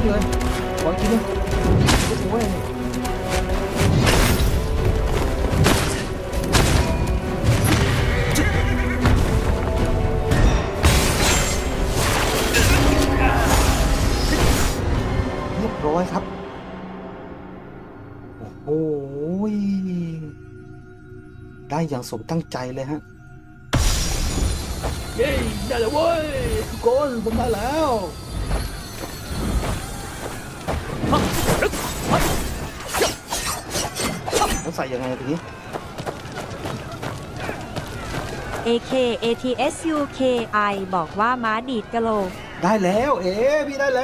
ขึ้นเลยขออีกทีนึงโอ้ยเรียบร้อยครับ โอ้โหได้อย่างสมตั้งใจเลยฮะ เย้ได้แล้วเว้ยทุกคนผมได้แล้ว ต้องใส่ยังไงทีนี้ AK ATSUKI บอกว่าม้าดีดกะโหลก ได้แล้ว เอ๊ะพี่ได้แล้ว